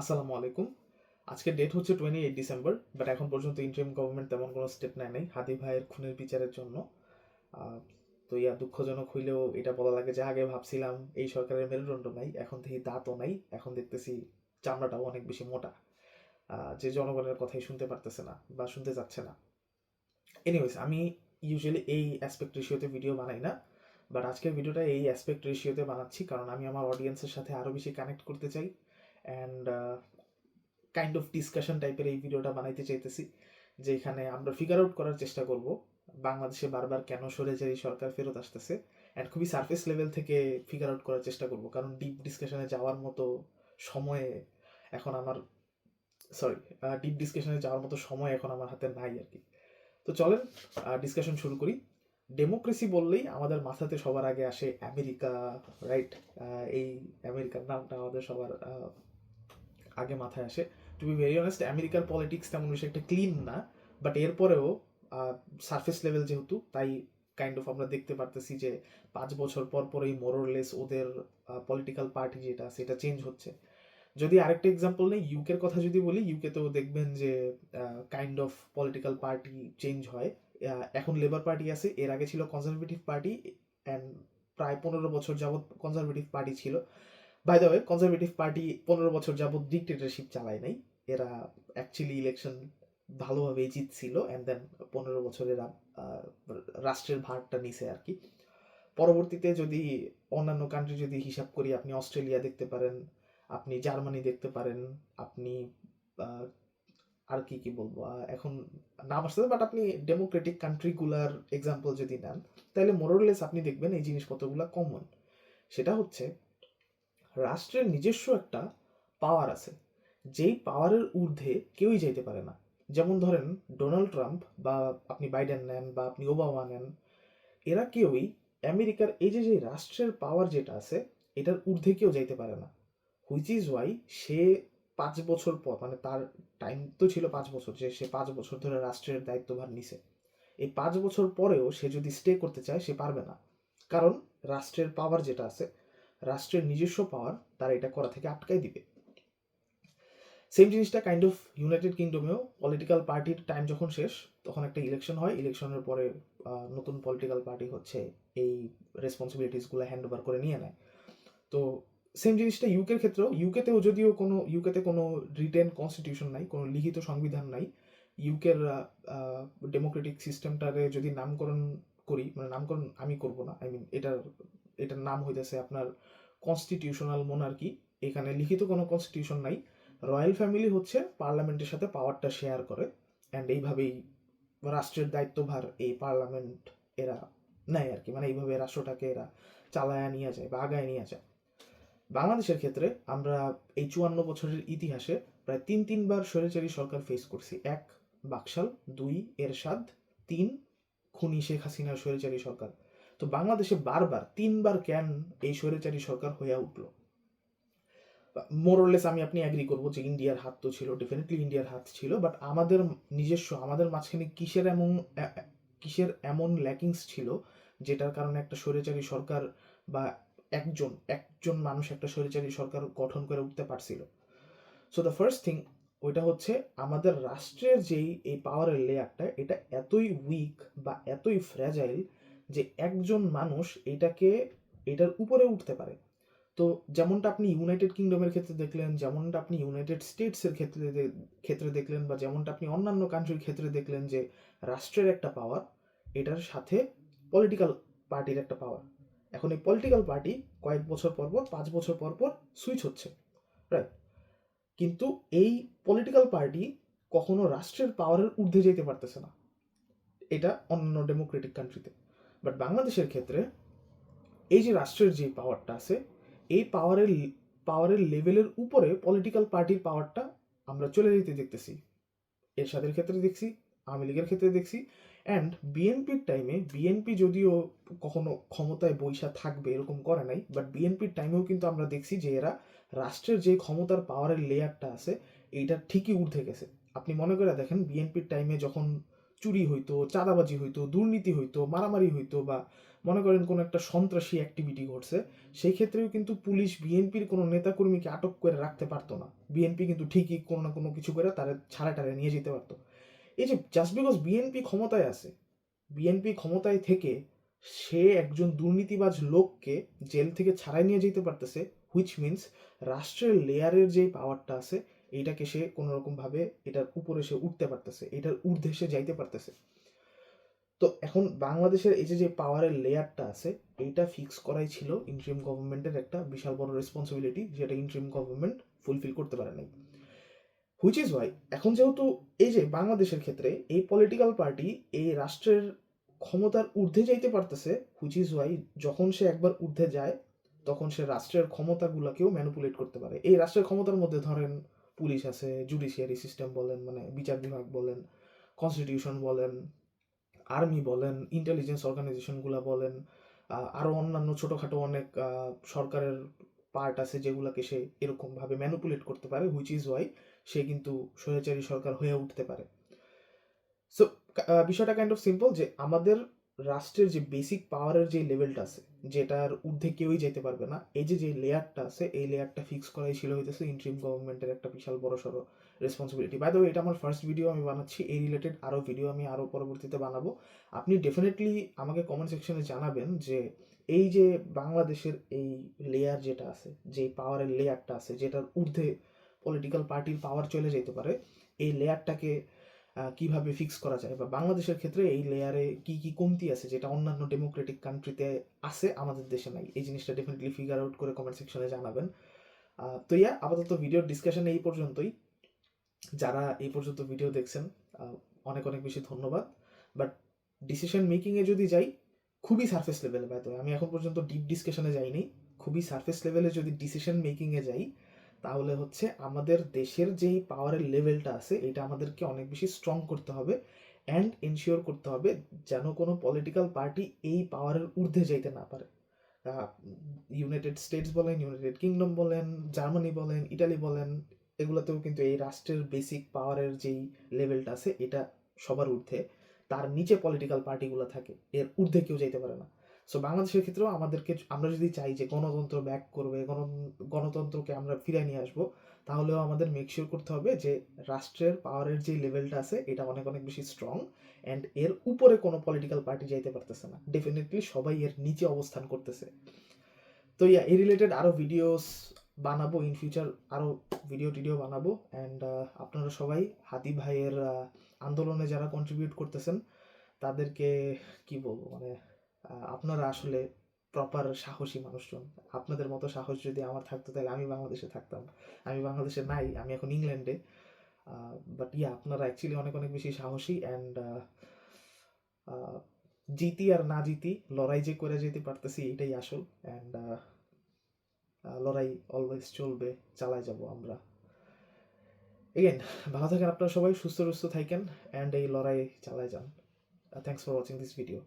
আসসালামু আলাইকুম। আজকের ডেট হচ্ছে টোয়েন্টি এইট ডিসেম্বর বাট এখন পর্যন্ত ইন্টারিম গভর্নমেন্ট তেমন কোনো স্টেপ নেয় নাই, হাদি ভাইয়ের খুনের বিচারের জন্য। তো ইয়া দুঃখজনক হইলেও এটা বলা লাগে যে আগে ভাবছিলাম এই সরকারের মেরুদণ্ড নাই, এখন থেকে দাঁতও নাই, এখন দেখতেছি চামড়াটাও অনেক বেশি মোটা। যে জনগণের কথাই শুনতে পারতেছে না বা শুনতে যাচ্ছে না। এনিওয়েজ আমি ইউজুয়ালি এই অ্যাসপেক্ট রেশিওতে ভিডিও বানাই না বাট আজকের ভিডিওটা এই অ্যাসপেক্ট রেশিওতে বানাচ্ছি, কারণ আমি আমার অডিয়েন্সের সাথে আরও বেশি কানেক্ট করতে চাই। অ্যান্ড কাইন্ড অফ ডিসকাশন টাইপের এই ভিডিওটা বানাইতে চাইতেছি যেখানে আমরা ফিগার আউট করার চেষ্টা করব, বাংলাদেশে বারবার কেন সরে যায় সরকার ফেরত আসতেছে অ্যান্ড খুবই সারফেস লেভেল থেকে ফিগার আউট করার চেষ্টা করব, কারণ ডিপ ডিসকাশনে যাওয়ার মতো সময়ে এখন আমার সরি ডিপ ডিসকাশনে যাওয়ার মতো সময় এখন আমার হাতে নাই আর কি। তো চলেন ডিসকাশন শুরু করি। ডেমোক্রেসি বললেই আমাদের মাথাতে সবার আগে আসে আমেরিকা রাইট এই আমেরিকার নামটা আমাদের সবার আগে মাথায় আসে। টু বি ভেরি অনেস্ট আমেরিকার পলিটিক্স তেমন বেশি একটা ক্লিন না বাট এরপরেও সারফেস লেভেল যেহেতু, তাই কাইন্ড অফ আমরা দেখতে পারতেছি যে পাঁচ বছর পর পর এই মোরলেস ওদের পলিটিক্যাল পার্টি যেটা, সেটা চেঞ্জ হচ্ছে। যদি আরেকটা এক্সাম্পল নেই ইউকের কথা যদি বলি ইউকেতেও দেখবেন যে kind of political party change হয়। এখন লেবার পার্টি আছে, এর আগে ছিল কনজারভেটিভ পার্টি অ্যান্ড প্রায় পনেরো বছর যাবৎ কনজারভেটিভ পার্টি ছিল। By the way Conservative party পনেরো বছর যাবৎ ডিক্টেটরশিপ চালায় নাই। এরা অ্যাকচুয়ালি ইলেকশন ভালোভাবেই জিতছিল অ্যান্ড দেন পনেরো বছর এরা রাষ্ট্রের ভারটা নিছে আর কি। পরবর্তীতে যদি অন্যান্য কান্ট্রি যদি হিসাব করি, আপনি অস্ট্রেলিয়া দেখতে পারেন, আপনি জার্মানি দেখতে পারেন, আপনি আর কি কি বলব এখন নাম আসতে বাট আপনি ডেমোক্রেটিক কান্ট্রিগুলার এক্সাম্পল যদি নেন, তাহলে মোরলেস আপনি দেখবেন এই জিনিসপত্রগুলো কমন সেটা হচ্ছে রাষ্ট্রের নিজস্ব একটা পাওয়ার আছে। যেই পাওয়ারের ঊর্ধ্বে কেউই যাইতে পারে না। যেমন ধরেন ডোনাল্ড ট্রাম্প বা আপনি বাইডেন নেন বা আপনি ওবামা নেন, এরা কেউই আমেরিকার এই যে যে রাষ্ট্রের পাওয়ার যেটা আছে, এটার ঊর্ধ্বে কেউ যাইতে পারে না। হুইচ ইজ ওয়াই সে পাঁচ বছর পর মানে তার টাইম তো ছিল পাঁচ বছর, যে সে পাঁচ বছর ধরে রাষ্ট্রের দায়িত্বভার নিছে। এই পাঁচ বছর পরেও সে যদি স্টে করতে চায়, সে পারবে না। কারণ রাষ্ট্রের পাওয়ার যেটা আছে রাষ্ট্রের নিজস্ব পাওয়ার তারা এটা করা থেকে আটকাই দিবে। সেম জিনিসটা কাইন্ড অফ ইউনাইটেড কিংডমেও পলিটিক্যাল পার্টির টাইম যখন শেষ, তখন একটা ইলেকশন হয়। ইলেকশনের পরে নতুন পলিটিক্যাল পার্টি হচ্ছে, এই রেসপন্সিবিলিটিসগুলো হ্যান্ড ওভার করে নিয়ে নেয়। তো সেম জিনিসটা ইউকের ক্ষেত্রেও। ইউকেতেও যদিও কোনো ইউকেতে কোনো রিটেন কনস্টিটিউশন নাই, কোনো লিখিত সংবিধান নাই ইউকের ডেমোক্রেটিক সিস্টেমটারে যদি নামকরণ করি মানে নামকরণ আমি করব না আই মিন এটার এটার নাম হইতেছে আপনার কনস্টিটিউশনাল মোনার্কি এখানে লিখিত কোনো কনস্টিটিউশন নাই। রয়্যাল ফ্যামিলি হচ্ছে পার্লামেন্টের সাথে পাওয়ারটা শেয়ার করে। অ্যান্ড এইভাবেই রাষ্ট্রের দায়িত্বভার এই পার্লামেন্ট এরা নেয় আর কি মানে এইভাবে রাষ্ট্রটাকে এরা চালায় নিয়ে যায় বা আগায় নিয়ে যায়। বাংলাদেশের ক্ষেত্রে আমরা এই চুয়ান্ন বছরের ইতিহাসে প্রায় তিন তিনবার স্বৈরাচারী সরকার ফেস করছি। এক, বাকশাল। দুই, এরশাদ। তিন, খুনি শেখ হাসিনার স্বৈরাচারী সরকার। তো বাংলাদেশে বারবার, তিনবার কেন এই স্বৈরাচারী সরকার হয়ে উঠল? মোরলেস আমি আপনি অ্যাগ্রি করব যে ইন্ডিয়ার হাত তো ছিল ডেফিনেটলি ইন্ডিয়ার হাত ছিল বাট আমাদের নিজস্ব, আমাদের মাঝখানে কিসের এমন কিসের এমন ল্যাকিংস ছিল যেটার কারণে একটা স্বৈরাচারী সরকার বা একজন একজন মানুষ একটা স্বৈরাচারী সরকার গঠন করে উঠতে পারছিল? সো দ্য ফার্স্ট থিং ওইটা হচ্ছে আমাদের রাষ্ট্রের যেই, এই পাওয়ারের লেয়ারটা এটা এতই উইক বা এতই ফ্র্যাজাইল যে একজন মানুষ এটাকে, এটার উপরে উঠতে পারে। তো যেমনটা আপনি ইউনাইটেড কিংডমের ক্ষেত্রে দেখলেন, যেমনটা আপনি ইউনাইটেড স্টেটসের ক্ষেত্রে ক্ষেত্রে দেখলেন বা যেমনটা আপনি অন্যান্য কান্ট্রির ক্ষেত্রে দেখলেন যে রাষ্ট্রের একটা পাওয়ার এটার সাথে পলিটিক্যাল পার্টির একটা পাওয়ার এখন এই পলিটিক্যাল পার্টি কয়েক বছর পর পর, পাঁচ বছর পর পর সুইচ হচ্ছে রাইট কিন্তু এই পলিটিক্যাল পার্টি কখনো রাষ্ট্রের পাওয়ারের ঊর্ধ্বে যেতে পারতেছে না। এটা অন্যান্য ডেমোক্রেটিক কান্ট্রিতে বাট বাংলাদেশের ক্ষেত্রে এই যে রাষ্ট্রের যে পাওয়ারটা আছে, এই পাওয়ারের পাওয়ারের লেভেলের উপরে পলিটিক্যাল পার্টির পাওয়ারটা আমরা চলে যেতে দেখতেছি। এরশাদের ক্ষেত্রে দেখছি, আওয়ামী লীগের ক্ষেত্রে দেখছি। অ্যান্ড বিএনপির টাইমে বিএনপি যদিও কখনো ক্ষমতায় বৈশা থাকবে এরকম করে নাই বাট বিএনপির টাইমেও কিন্তু আমরা দেখছি যে এরা রাষ্ট্রের যে ক্ষমতার পাওয়ারের লেয়ারটা আছে, এইটা ঠিকই ঊর্ধ্বে গেছে। আপনি মনে করে দেখেন বিএনপির টাইমে যখন চুরি হইতো, চাঁদাবাজি হইতো, দুর্নীতি হইতো, মারামারি হইতো বা মনে করেন কোনো একটা সন্ত্রাসী অ্যাক্টিভিটি ঘটছে, সেই ক্ষেত্রেও কিন্তু পুলিশ বিএনপির কোনো নেতাকর্মীকে আটক করে রাখতে পারতো না। বিএনপি কিন্তু ঠিকই কোনো না কোনো কিছু করে তারা ছাড়া টাড়ে নিয়ে যেতে পারতো। এই যে জাস্ট বিকজ বিএনপি ক্ষমতায় আছে বিএনপি ক্ষমতায় থেকে সে একজন দুর্নীতিবাজ লোককে জেল থেকে ছাড়াই নিয়ে যেতে পারতেছে হুইচ মিনস রাষ্ট্রের লেয়ারের যে পাওয়ারটা আছে এইটাকে সে কোনোরকমভাবে এটার উপরে সে উঠতে পারতেছে, এটার ঊর্ধ্বে সে যাইতে পারতেছে। তো এখন বাংলাদেশের এই যে যে পাওয়ারের লেয়ারটা আছে, এইটা ফিক্স করাই ছিল ইন্ট্রিম গভর্নমেন্টের একটা বিশাল বড় রেসপন্সিবিলিটি যেটা ইন্ট্রিম গভর্নমেন্ট ফুলফিল করতে পারে নাই। হুইচ ইজ ওয়াই এখন যেহেতু এই যে বাংলাদেশের ক্ষেত্রে এই পলিটিক্যাল পার্টি এই রাষ্ট্রের ক্ষমতার ঊর্ধ্বে যাইতে পারতেছে হুইচ ইজ ওয়াই যখন সে একবার ঊর্ধ্বে যায়, তখন সে রাষ্ট্রের ক্ষমতাগুলোকেও ম্যানিপুলেট করতে পারে। এই রাষ্ট্রের ক্ষমতার মধ্যে ধরেন পুলিশ আছে জুডিশিয়ারি সিস্টেম বলেন মানে বিচার বিভাগ বলেন কনস্টিটিউশন বলেন আর্মি বলেন ইন্টেলিজেন্স অর্গানাইজেশনগুলো বলেন আরও অন্যান্য ছোটোখাটো অনেক সরকারের পার্ট আছে যেগুলোকে সে এরকমভাবে ম্যানিপুলেট করতে পারে হুইচ ইজ ওয়াই সে কিন্তু স্বৈরাচারী সরকার হয়ে উঠতে পারে। সো বিষয়টা কাইন্ড অফ সিম্পল যে আমাদের রাষ্ট্রের যে বেসিক পাওয়ারের যে লেভেলটা আছে, যেটার ঊর্ধ্বে কেউই যেতে পারবে না, এই যে যে লেয়ারটা আছে, এই লেয়ারটা ফিক্স করাই ছিল হইতেছে ইন্ট্রিম গভর্নমেন্টের একটা বিশাল বড় সড়ো রেসপন্সিবিলিটি বাই দ্য এটা আমার ফার্স্ট ভিডিও আমি বানাচ্ছি, এই রিলেটেড আরও ভিডিও আমি আরও পরবর্তীতে বানাবো। আপনি ডেফিনেটলি আমাকে কমেন্ট সেকশনে জানাবেন যে, এই যে বাংলাদেশের এই লেয়ার যেটা আছে, যে পাওয়ারের লেয়ারটা আছে, যেটার ঊর্ধ্বে পলিটিক্যাল পার্টির পাওয়ার চলে যেতে পারে, এই লেয়ারটাকে কীভাবে ফিক্স করা যায়? বা বাংলাদেশের ক্ষেত্রে এই লেয়ারে কি কি কমতি আছে যেটা অন্যান্য ডেমোক্রেটিক কান্ট্রিতে আছে, আমাদের দেশে নাই? এই জিনিসটা ডেফিনেটলি ফিগার আউট করে কমেন্ট সেকশনে জানাবেন। তো ইয়া, আপাতত ভিডিওর ডিসকাশন এই পর্যন্তই। যারা এই পর্যন্ত ভিডিও দেখছেন অনেক অনেক বেশি ধন্যবাদ। বাট ডিসিশন মেকিংয়ে যদি যাই, খুবই সারফেস লেভেলে বাই আমি এখন পর্যন্ত ডিপ ডিসকাশনে যাইনি। খুবই সারফেস লেভেলে যদি ডিসিশন মেকিংয়ে যাই তাহলে হচ্ছে আমাদের দেশের যেই পাওয়ারের লেভেলটা আছে, এটা আমাদেরকে অনেক বেশি স্ট্রং করতে হবে অ্যান্ড এনশিওর করতে হবে যেন কোনো পলিটিক্যাল পার্টি এই পাওয়ারের ঊর্ধ্বে যাইতে না পারে। ইউনাইটেড স্টেটস বলেন ইউনাইটেড কিংডম বলেন জার্মানি বলেন ইটালি বলেন, এগুলোতেও কিন্তু এই রাষ্ট্রের বেসিক পাওয়ারের যেই লেভেলটা আছে, এটা সবার ঊর্ধ্বে। তার নিচে পলিটিক্যাল পার্টিগুলো থাকে, এর ঊর্ধ্বে কেউ যাইতে পারে না। সো বাংলাদেশের ক্ষেত্রেও আমাদেরকে আমরা যদি চাই যে গণতন্ত্র ব্যাক করবে গণ গণতন্ত্রকে আমরা ফিরিয়ে নিয়ে আসব, তাহলেও আমাদের মেকশিওর করতে হবে যে রাষ্ট্রের পাওয়ারের যে লেভেলটা আছে, এটা অনেক অনেক বেশি স্ট্রং অ্যান্ড এর উপরে কোনো পলিটিক্যাল পার্টি যাইতে পারতেছে না। ডেফিনেটলি সবাই এর নিচে অবস্থান করতেছে। তো ইয়া এই রিলেটেড আরও ভিডিওস বানাবো ইন ফিউচার আরও ভিডিও টিডিও বানাবো অ্যান্ড আপনারা সবাই হাতি ভাইয়ের আন্দোলনে যারা কন্ট্রিবিউট করতেছেন, তাদেরকে কি বলব মানে আপনারা আসলে প্রপার সাহসী মানুষজন। আপনাদের মতো সাহস যদি আমার থাকতো, তাহলে আমি বাংলাদেশে থাকতাম। আমি বাংলাদেশে নাই, আমি এখন ইংল্যান্ডে। বাট ইয়া আপনারা অ্যাকচুয়ালি অনেক অনেক বেশি সাহসী অ্যান্ড জিতি আর না জিতি, লড়াই যে করে যেতে পারতেছি, এটাই আসল। অ্যান্ড লড়াই অলওয়েজ চলবে, চালায় যাব আমরা। এগেন ভালো থাকেন আপনারা সবাই, সুস্থ সুস্থ থাকেন অ্যান্ড এই লড়াই চালায় যান। Thanks for watching this video